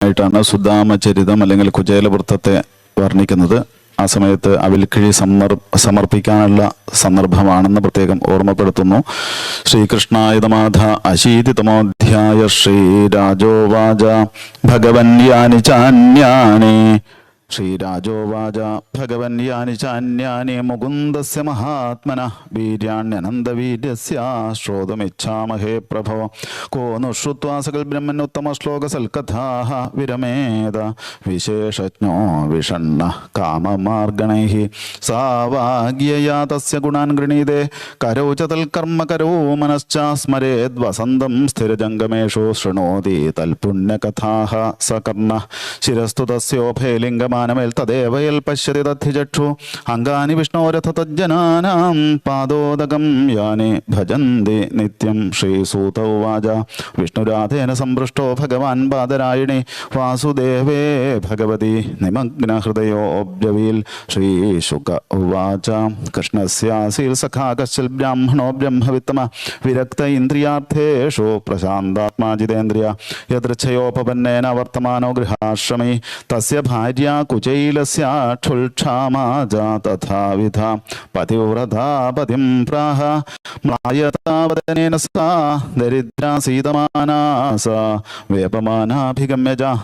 ആയിട്ടാണ് സുധാമചരിതം അല്ലെങ്കിൽ കുചേലവൃത്തത്തെ വർണിക്കുന്നത്. ആ സമയത്ത് അവിൽക്കിഴി സമർ സമർപ്പിക്കാനുള്ള സന്ദർഭമാണെന്ന് പ്രത്യേകം ഓർമ്മപ്പെടുത്തുന്നു. ശ്രീകൃഷ്ണായുധമാധ അശീതിതമോധ്യായ ശ്രീരാജോവാച ഭഗവന്യാനി യാനി ചാന്യാനി ശ്രീരാജോവാച ഭഗവൻ യാനി ചാന്യാനി മുകുന്ദസ്യ മഹാത്മന വീര്യാണ്യനന്തവീര്യസ്യ ശ്രോതുമിച്ഛാമഹേ പ്രഭോ കോ नु श्रुत्वा सकल ब्रह्मण्योत्तमश्लोकसल्कथाः विरमेद विशेषज्ञो विषण्णः काममार्गणैः सा वाग्यया तस्य गुणान् गृणीते करौ च तल्कर्म करौ मनश्च स्मरेद्वसन्तं स्थिरजङ्गमेषु शृणोति तल्पुण्यकथाः स कर्णः शिरस्तु तस्योभयलिङ्गमानमेल् तदेव ജ്ഞാനമേൽ തദേവയൽ പശ്യതി തദ്ധിചക്ഷു. അംഗാനി വിഷ്ണോരഥതജ്ജനാനാം പാദോദകം യാനെ ഭജന്തി നിത്യം ശ്രീസൂതൗവാച വിഷ്ണുരാധേന സമ്പൃഷ്ടോ ഭഗവാൻ പാദരായണി. വാസുദേവേ ഭഗവതി നിമഗ്നഹൃദയോബ്ജവീൽ ശ്രീശുക ഉവാച കൃഷ്ണസ്യാസീൽ സഖാ കശ്ചിൽ ബ്രാഹ്മണോ ബ്രഹ്മവിത്തമ. വിരക്ത ഇന്ദ്രിയാർത്ഥേഷു പ്രശാന്താത്മാജിതേന്ദ്രിയ. യദൃച്ഛയോപന്നേന വർത്തമാനോ ഗൃഹാശ്രമി. തസ്യ ഭാര്യ കുചൈലസ്യാക്ഷുക്ഷാമാ പതിവ്രതാ പതിം പ്രാഹ മ്ലായതാവദനേന സാ ദരിദ്രാസീതമാനാ സാ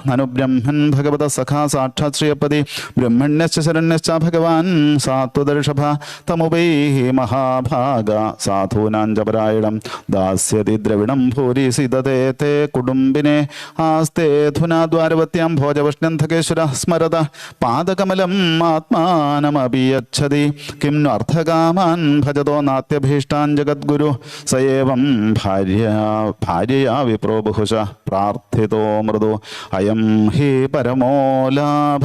നനു ബ്രഹ്മൻ ഭഗവത സഖാ സാക്ഷാത് ശ്രീയപ്പതി ബ്രഹ്മണ്യശ്ച ശരണ്യശ്ച ഭഗവാൻ സാത്വദർഷഭ തമുപൈഹി മഹാഭാഗ സാധൂനാഞ്ചപരായണം ദാസ്യതി ദ്രവിണം ഭൂരി സിതതേ കുടുംബിനെ ആസ്തേ ധുനാദ്വാരവത്യാം ഭോജവഷ്ണന്ധകേശ്വര സ്മരത പാദകമലം ആത്മാനമഭിയച്ഛതി. കിം അർത്ഥകാമാൻ ഭജതോ നാത്യഭീഷ്ടാൻ ജഗദ്ഗുരു. സയേവം ഭാര്യ ഭാര്യയാ വിപ്രോ ബഹുശ. പ്രാർത്ഥിതോ മൃദു. അയം ഹി പരമോ ലാഭ.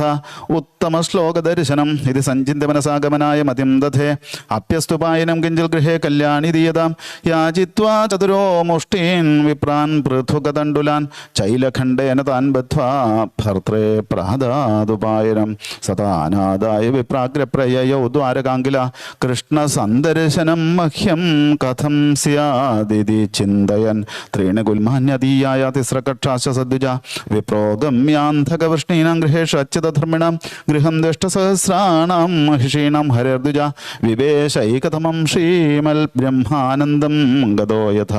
ഉത്തമ ശ്ലോകദർശനം ഇത് സഞ്ചിന്ത മനസാഗമനായ മതിം ദധേ. അപ്യസ്തുപായനം കിഞ്ചിൽ ഗൃഹേ കല്യാണി ദീയതാം. യാചിത്വാ ചതുരോ മുഷ്ടീൻ വിപ്രാൻ പൃഥുകതണ്ടുലാൻ ചൈലഖണ്ഡേന താൻ ബദ്ധ്വാ. ഭർത്രേ പ്രാദാതുപായ നാരായണം സദാനാദായ വിപ്രാഗ്രപ്രയയോ ദ്വാരകാങ്കില കൃഷ്ണ സന്ദർശനം മഹ്യം കഥം സ്യാദിതി ചിന്തയൻ. ത്രീണി ഗുൽമാന്യതീയായ തിസ്രകക്ഷാശ സദ്വിജ വിപ്രോഗമ്യാന്ധകവൃഷ്ണീനാം ഗൃഹേഷു അച്യുതധർമ്മിണാം. ഗൃഹം ദുഷ്ടസഹസ്രാണാം മഹിഷീണം ഹരേർദ്വിജ. വിവേശൈകതമം ശ്രീമൽ ബ്രഹ്മാനന്ദം ഗതോ യഥ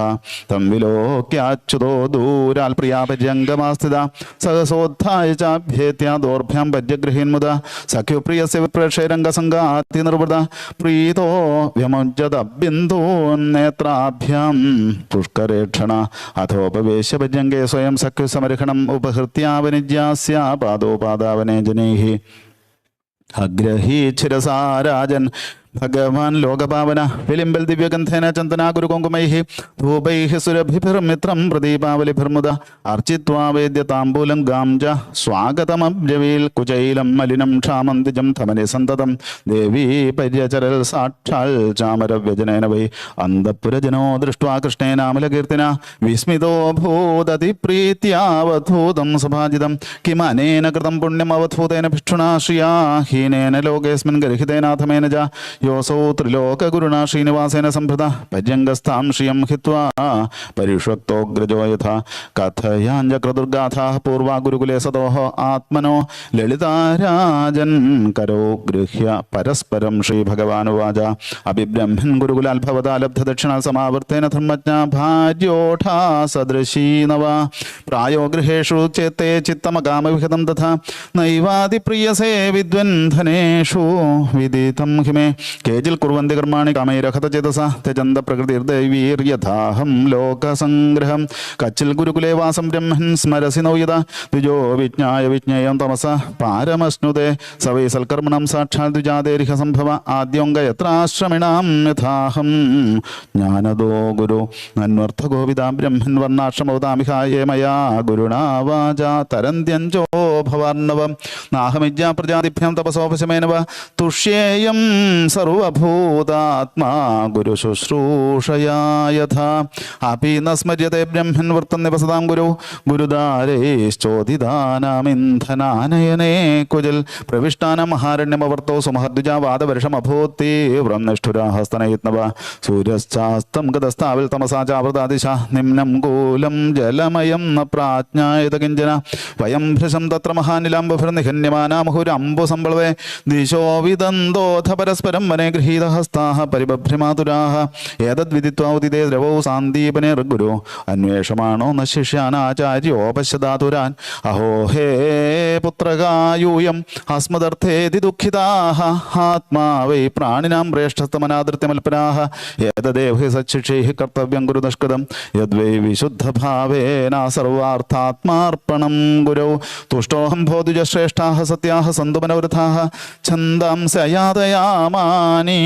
തം വിലോക്യാച്യുതോ ദൂരാൽ പ്രിയാപര്യംഗമാസ്ഥിത സഹസോദ്ധായ ചാഭ്യേത്യാ ദോർഭ്യാം പര്യ ഗ്രഹീന്മുത സഖ്യപ്രിയ ശിവപ്രേക്ഷയരംഗസംഗ ആദ്യനിർവൃത പ്രീതോ വ്യമുജതബിന്ദൂന്നേത്രാഭ്യം പുഷ്കരേക്ഷണ അഥോപവേശ ഭജംഗേ സ്വയം സഖ്യസമർഹണം ഉപഹൃത്യാവനിജ്യാസ്യാപാദോപാദാവനെ ജനൈ അഗ്രഹീ ചിരസാരാജൻ ഭഗവാൻ ലോകപാവന വിളിമ്പൽ ദിവ്യഗന്ധേന ചന്ദനാ കൊങ്കുമൈഹി ധൂപൈഹി സുരഭിഭിർമിത്രം പ്രദീപാവലിഭിർമുദ അർച്ചിത്വാവേദ്യ താംബൂലം ഗാംജ സ്വാഗതമബ്രവീൽ കുചൈലം മലിനം ക്ഷാമം ക്ഷാമന്തിജം ധമനി സന്തതം ദേവീ പര്യചരൽ സാക്ഷാൽ ചാമരവ്യജനേന വൈ അന്തപുരജനോ ദൃഷ്ട കൃഷ്ണേനാമലകീർത്തിന വിസ്മിതോ ഭൂതതിപ്രീത്യാവധൂതം സഭാജിതം കിമനേന കൃതം പുണ്യം അവധൂതേന ഭിക്ഷുണാശ്രിയാഹീനേന ലോകേസ്മിൻ ഗർഹിതേനാഥമേന യോസൗ ത്രിലോകഗുരുണാ ശ്രീനിവാസേന സംഭൃത പര്യങ്കസ്ഥാം ശ്രിയം ഹിത്വാ പരിഷ്വക്തോഗ്രജോ യഥ കഥയാഞ്ചക്രദുർഗാഥാ പൂർവാ ഗുരുകുലേ സദോഹോ ആത്മനോ ലളിതാരാജൻ കരോ ഗൃഹ്യ പരസ്പരം ശ്രീ ഭഗവാനുവാച അഭിബ്രഹ്മൻ ഗുരുകുലാൽ ലബ്ധ ദക്ഷിണ സമാവർത്തേന ധർമ്മജ്ഞ ഭാര്യോഠാ സദൃശീ നവ പ്രായോ ഗൃഹേഷു ചേത്തെ ചിത്തമകാമവിഹിതം തഥ നൈവാതിപ്രിയസേ വിദ്വന്ധനേഷു വിദിതം ഹിമേ കേജിൽ കുറുവന്തി കർമാണി കാമൈരഹത ചേതസ ത്യജന്ത പ്രകൃതിർദൈവീര്യഥാഹം ലോകസംഗ്രഹം കച്ചിൽ ഗുരുകുലേ വാസം ബ്രഹ്മൻ സ്മരസി നൗയത ദ്വിജോ വിജ്ഞായ വിജ്ഞേയം തമസ പാരമശ്നുതേ സവൈ സൽക്കർമ്മണം സാക്ഷാൽ ദ്വിജാതേരിഹ സംഭവ ആദ്യോങ്ക യത്രാശ്രമിണാം യഥാഹം. ജ്ഞാനദോ ഗുരു നന്വർത്ഥ ഗോവിത ബ്രഹ്മൻ വർണാശ്രമോദാമിഹായേ മയാ ഗുരുണാവാച തരന്ത്യഞ്ചോ ഭവാർണവം നാഹമിജ്ജാ പ്രജാതിഭ്യം തപസോപശമേനവ തുഷ്യേയം സ സർവഭൂതാത്മാ ഗുരു ശുശ്രൂഷയാ യഥാ. അപി ബ്രഹ്മൻ വൃത്തം നിവസതാം ഗുരു. ഗുരുദാരേശ്ചോദിതാനാമിന്ധനാനയനേ കുജൽ. പ്രവിഷ്ടാനം മഹാരണ്യമവർത്തോ സുമഹദ്വിജാവാദവർഷമഭൂത് തീവ്രം നിഷ്ഠുരാഹസ്തനയത്നവ. സൂര്യശ്ചാസ്തം ഗതസ്ഥാവിൽ തമസാ ചാവൃതാദിശ. നിമ്നം കൂലം ജലമയം ന പ്രാജ്ഞായതകിഞ്ചന വയം ഭൃശം തത്ര മഹാനിലാംബുഭിർനിഹന്യമാനാ നിഹന്യമാനാമുഹുരംബു സംബളവേ ദിശോ വിദന്തോധ പരസ്പരം വനെ ഗൃഹീതഹസ്താः പരിബഭ്രമാതുരാः ഏതദ്വിദിത്വാ ഉദിതേ ദ്രവൗ സാന്ദീപനെ ഋഗുരു അന്വേഷമാണോ ന ശിഷ്യാനാചാര്യോപശ്യദാതുരാൻ അഹോ ഹേ പുത്രകായൂയം അസ്മദർത്ഥേതി ദുഃഖിതാഹ ആത്മാ വൈ പ്രാണിനാം പ്രേഷ്ഠസ്തമനാദൃത്യമൽപനാः ഏതദേവ ഹി സച്ശിക്ഷൈः കർത്തവ്യം ഗുരു നിഷ്കൃതം. യദ്വൈ വിശുദ്ധഭാവേന സർവാർത്ഥാത്മാർപ്പണം ഗുരൗ. തുഷ്ടോഹം ഭോതുജശ്രേഷ്ഠാः സത്യാः സന്തു മനോരഥാः ഛന്ദംസയാതയാമാനി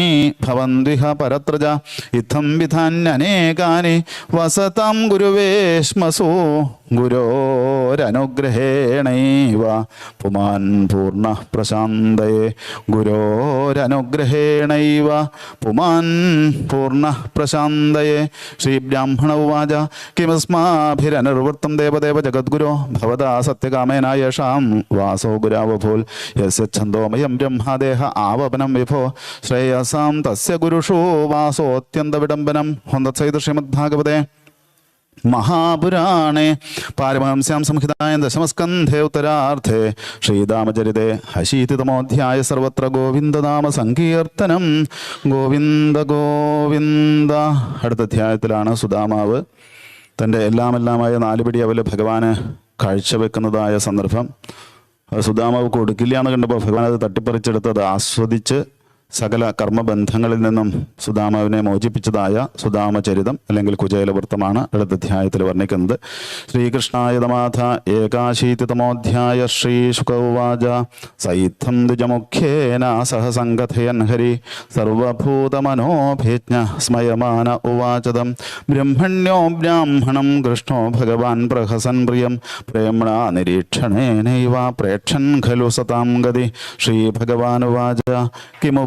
ഭവന്തിഹ പരത്രജ ഇത്തം വിധാന്യനേകാനി വസതം ഗുരുവേശ്മസോ ഗുരോരനുഗ്രഹേണൈവ പുമാൻ പൂർണ പ്രശാന്തയെ ഗുരോരനുഗ്രഹേണൈവ പുമാൻ പൂർണ പ്രശാന്തയെ ശ്രീബ്രാഹ്മണ ഉവാച കിമസ്മാഭിരനിർവൃത്തം ദേവദേവ ജഗദ്ഗുരോ ഭവതാ സത്യകാമേന യേഷാം വാസോ ഗുരാവഭൂൽ യസ്യ ഛന്ദോമയം ബ്രഹ്മാദേഹ ആവപനം വിഭോ ശ്രേയസാം തസ്യ ഗുരുഷോ വാസോത്യന്തവിഡംബനം ഹൊന്തത്സൈത് ശ്രീമദ്ഭാഗവതേ. മഹാപുരാണേ. പാരമഹംസ്യാം സംഹിതായ ദശമസ്കന്ധേ ഉത്തരാർത്ഥേ. ശ്രീരാമചരിതേ അശീതിതമോധ്യായ സർവത്ര ഗോവിന്ദനാമ സങ്കീർത്തനം. ഗോവിന്ദ ഗോവിന്ദ. അടുത്ത അധ്യായത്തിലാണ് സുദാമാവ് തന്റെ എല്ലാമെല്ലാമായ നാലുപിടി അവൽ ഭഗവാന് കാഴ്ചവെക്കുന്നതായ സന്ദർഭം. സുധാമാവ് കൊടുക്കില്ല എന്ന് കണ്ടപ്പോൾ ഭഗവാൻ അത് തട്ടിപ്പറിച്ചെടുത്തത് ആസ്വദിച്ച് സകല കർമ്മബന്ധങ്ങളിൽ നിന്നും സുദാമാവിനെ മോചിപ്പിച്ചതായ സുദാമചരിതം അല്ലെങ്കിൽ കുചേലവൃത്തമാണ് അടുത്ത അധ്യായത്തിൽ വർണിക്കുന്നത് ശ്രീകൃഷ്ണായതമാഥ ഏകാശീതിതമോധ്യായ ശ്രീശുകൗവാച സൈദ്ധം ദ്വിജമുഖ്യേന സഹസംഗഥയൻ ഹരി സർവഭൂതമനോഭിജ്ഞ സ്മയമാന ഉവാചതം ബ്രഹ്മണ്യോ ബ്രാഹ്മണം കൃഷ്ണോ ഭഗവാൻ പ്രഹസൻ പ്രിയം പ്രേമണ നിരീക്ഷണേനൈവ പ്രേക്ഷൻ ഖലു സതാം ഗതി ശ്രീഭഗവാനുവാച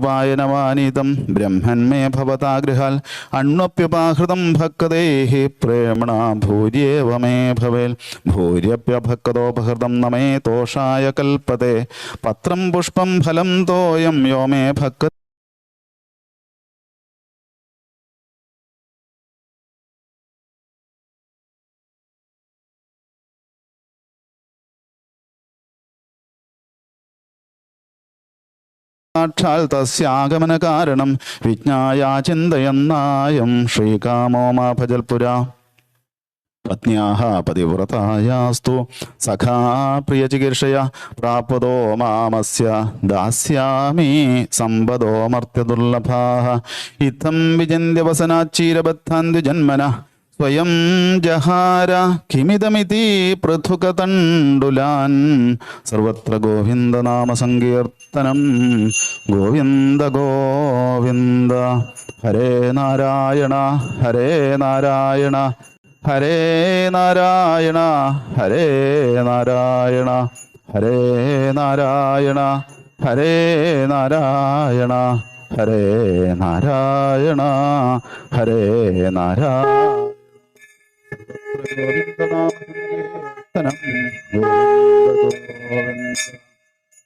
കിമുപായനവാനീതം ബ്രഹ്മന്മേ ഭവതാ ഗൃഹാൽ അണ്വപ്യുപാഹൃതം ഭക്തദേഹി പ്രേമണ ഭൂര്യേവ മേ ഭവേൽ. ഭൂര്യപ്യഭക്തോപഹൃതം നമേ തോഷായ കൽപ്പത്തെ പത്രം പുഷ്പം ഫലം തോയം യോ മേ ഭക്ത സാക്ഷാൽ തസ്യാഗമന കാരണം വിജ്ഞായ ചിന്തയെന്നായം. ശ്രീകാമോ മാ ഭജൽപുര പത്ന്യാഹ പതിവ്രതായാസ്തു. സഖാ പ്രിയചികീർഷയ പ്രാപ്തോ മാമസ്യ. ദാസ്യാമി സമ്പദോ മർത്യദുർലഭാഹ. ഇത്തം വിജന്യവസനാച്ചീരബദ്ധാന്തി ജന്മന. സ്വയം ജഹാര. കിമിതമിതി പൃഥുകതണ്ടുലാൻ സർവത്ര ഗോവിന്ദനാമ സങ്കീർത്തനം ഗോവിന്ദ ഗോവിന്ദ. ഹരേ നാരായണ ഹരേ നാരായണ. ഹരേ നാരായണ ഹരേ നാരായണ. ഹരേ നാരായണ ഹരേ നാരായണ. ഹരേ നാരായണ ഹരേ നാരായണ. ഗോവിന്ദ ഗോവിന്ദ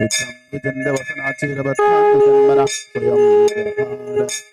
विजन्द वसनाचीरवत्तान्तजन्मनः स्वयं व्यवहार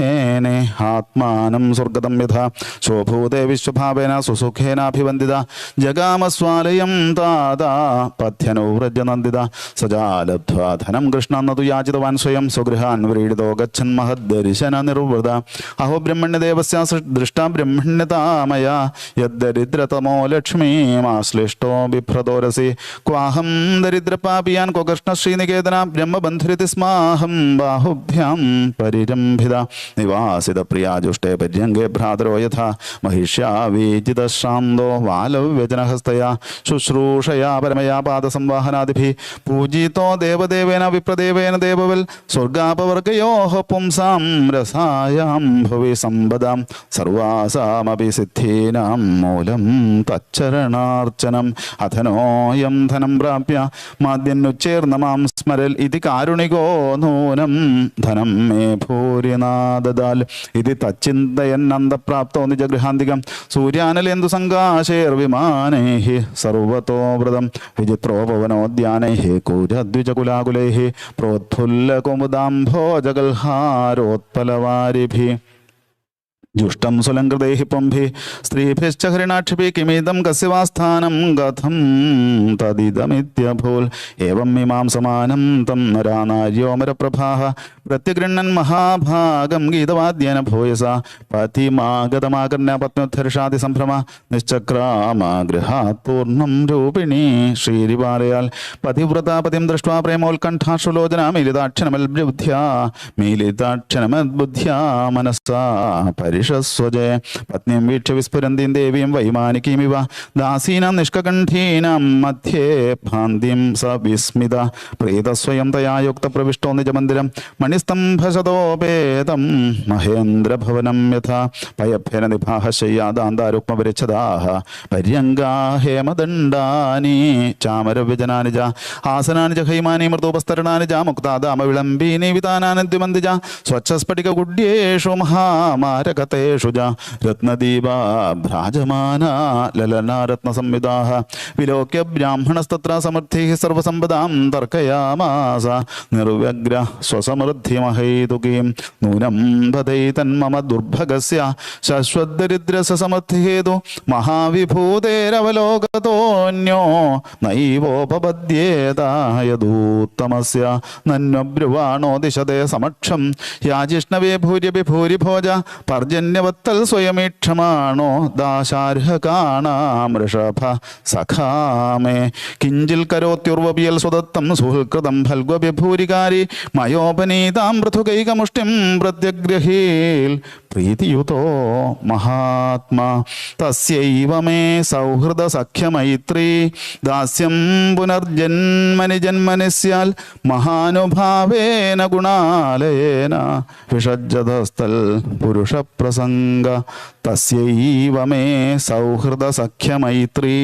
മോഹേനെ ആത്മാനം സ്വർഗതം യഥ. ശോഭൂതേ വിശ്വഭാവേന സുസുഖേനാഭിവന്ദിത ജഗാമസ്വാലയം താതാ പഥ്യനോ വ്രജനന്ദിത. സജാലബ്ധ്വാ കൃഷ്ണന്നതു യാചിതവാൻ സ്വയം. സ്വഗൃഹാൻ വ്രീഡിതോ ഗച്ഛൻ മഹദ്ദർശന നിർവൃത അഹോ ബ്രഹ്മണ്യദേവസ്യ ദൃഷ്ടാ ബ്രഹ്മണ്യതാമയ യദ്ദരിദ്രതമോ ലക്ഷ്മീമാശ്ലിഷ്ടോ ബിഭ്രതോരസി. ക്വാഹം ദരിദ്രപാപിയാൻ കൊകൃഷ്ണ ശ്രീനികേതന. ബ്രഹ്മബന്ധുരിതി സ്മാഹം ബാഹുഭ്യാം പരിരംഭിത. നിവാസിത പ്രിയാജുഷ്ടേ പര്യങ്കേ ഭ്രാതരോ യഥാ മഹിഷ്യാവീജിതശ്രാന്തോ വാലവ്യജനഹസ്തയാ ശുശ്രൂഷയാ പരമയാ പാദസംവാഹനാദിഭി പൂജിതോ ദേവദേവേന വിപ്രദേവേന ദേവവൽ സ്വർഗാപവർഗയോഹ പുംസാം രസായാം ഭുവി സമ്പദാം സർവാസാമപി സിദ്ധീനാം മൂലം തച്ചരണാർച്ചനം അധനോയം ധനം പ്രാപ്യ മാദ്യന്നുച്ചേർന്ന മാം സ്മരൽ ഇതി കാരുണികോ നൂനം ധനം മേ ഭൂരിനാദാൽ ഇതി തച്ചിന്തയന്നന്തപ്രാപ്തോ നിജഗൃഹാന്തികം സൂര്യാനലേന്ദു സംകാശേർവിമാനൈः സർവतो വ്രതം. പ്രോത്ഫുല്ല കൂരദ്വിജകുലാകുലൈः जुष्टं सुलङ्कृतैः पुम्भिः स्त्रीभिश्च हरिणाक्षिभिः किमिदं कस्य वा स्थानं कथं तदिदमित्यभूल्। एवं इमां समानं तं नरानार्योमरप्रभाः प्रत्यगृह्णन् महाभागं गीतवाद्येन भूयसा। पतिमागतमाकर्ण्य पत्न्युद्धर्षादि संभ्रम निश्चक्रमा गृहा पूर्णं रूपिणी श्रीरिवालयाल्। पतिव्रतापतिं दृष्ट्वा प्रेमोत्कण्ठाश्रुलोचना मिलिताक्षण मिलिताक्षणमद्बुद्ध्या मनसा। परि പരിഷസ്വജേ പത്നിം വീക്ഷ വിസ്ഫുരന്തീം ദേവീം വൈമാനികീമിവ ദാസീനാം നിഷ്കകണ്ഠീനാം മധ്യേ ഭാന്തിം സ വിസ്മിത പ്രീതസ്വയം തയാ യുക്ത പ്രവിഷ്ടോ നിജമന്ദിരം. മണിസ്തംഭശതോപേതം മഹേന്ദ്രഭവനം യഥാ. പയഭ്യന നിഭാഹ ശയ്യാദാന്താരുക്മപരിച്ഛദാഹ പര്യങ്കാ ഹേമദണ്ഡാനി ചാമരവ്യജനാനി ച ആസനാനി ച ഹൈമാനി മൃദോപസ്തരണാനി ച മുക്താദാമ വിളംബീനി വിതാനാനന്ദ്യമന്തി ച സ്വച്ഛസ്ഫടികഗുഡ്യേഷു മഹാമാരകതേഷു ച രത്നദീപാ ഭ്രാജമാന ലലനാരത്ന രത്നസംവിദാഃ വിലോക്യ ബ്രാഹ്മണസ്തത്ര സമൃദ്ധി സർവസമ്പദാം തർക്കയാമാസ നിർവ്യഗ്ര സ്വസമൃദ്ധിമഹൈതുകീം നൂനം പതൈ തന്മമ ദുർഭഗസ്യ ശശ്വദരിദ്രസ സമൃദ്ധിഹേതു മഹാവിഭൂതേരവലോകതോന്യോ നൈവോപപദ്യേതായദൂത്തമസ്യ നന്വബ്രുവാണോ ദിശതേ സമക്ഷം യാജിഷ്ണവേ ഭൂര്യപി ഭൂരിഭോജ പർജന്യവത്തൽ സ്വയമീക്ഷമാണോ? ഋഷഭ സഖാമേ. കിഞ്ചിൽ കരോത്യുർവപിയൽ സ്വദത്തം സുഹൃത്കൃതം ഫൽഗ്വ്യഭൂരികാരി മയോപനീതാം പൃഥുകൈകമുഷ്ടിം പ്രത്യഗ്രഹീൽ പ്രീതിയുതോ മഹാത്മാ. തസ്യൈവ മേ സൗഹൃദ സഖ്യമൈത്രീ ദാസ്യം പുനർജന്മനി ജന്മനി സ്യാൽ മഹാനുഭാവേന ഗുണാലയേന. വിഷജ്ജതസ്ഥൽ പുരുഷപ്രസംഗ തസ്യൈവ മേ സൗഹൃദ സഖ്യമൈത്രീ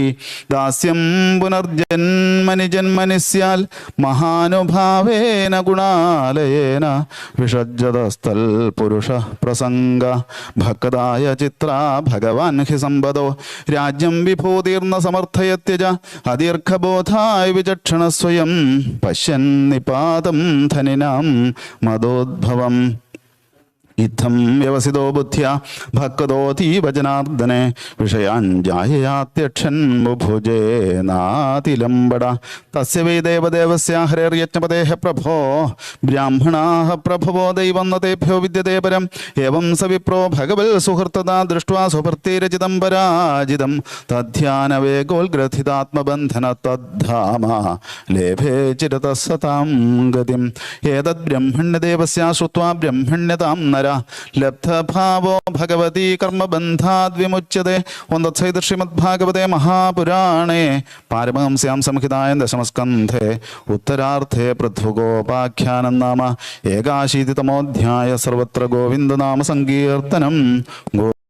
ദാസ്യം പുനർജന്മനി ജന്മനി സ്യാൽ മഹാനുഭാവേന ഗുണാലയേന വിഷജ്ജതസ്ഥൽ പുരുഷ പ്രസംഗ. ഭക്തായ ചിത്ര ഭഗവാൻ ഹി സമ്പദോ. രാജ്യം വിഭൂതീർന്ന സമർത്ഥയത്യജ അദീർഘബോധായ വിചക്ഷണ സ്വയം. പശ്യൻ നിപാതം ധനിനാം മതോദ്ഭവം ഇത്തം വ്യവസിതോ ബുദ്ധ്യ ഭക്തോതീവ വിഷയാഞ്ജായയാത്യക്ഷൻ മുഭുജേ നാതിലംബട. തസ്യ വൈ ദേവദേവസ്യ ഹരേർയജ്ഞപദേഹ പ്രഭോ. ബ്രാഹ്മണാः പ്രഭവോ ദൈവം നതേഭ്യോ വിദ്യതേ പരം ഏവം വിപ്രോ ഭഗവൽ സുഹൃത്തത ദൃഷ്ട്വാ സുഭർത്തിരചിതം പരാജിതം. തദ്ധ്യാനവേഗോൽഗ്രഥിതാത്മബന്ധന തദ്ധാമ. ലേഭേ ചിരതസതാം ഗതിം. ഏതദ് ബ്രഹ്മണ്യദേവസ്യ ശ്രുത്വാ ബ്രഹ്മണ്യതാം നര ലബ്ധഭാവോ ഭഗവതി കർമ്മബന്ധാദ് വിമുച്യത്തെ ഒന്നത്സൈത് ശ്രീമദ്ഭാഗവതേ മഹാപുരാണേ. പാരമഹംസ്യാം സംഹിതായ ദശമസ്കന്ധേ. ഉത്തരാർത്ഥേ പൃഥ്വഗോപാഖ്യാനം നാമ. ഏകാശീതിതമോധ്യായ സർവത്ര ഗോവിന്ദനാമ സങ്കീർത്തനം.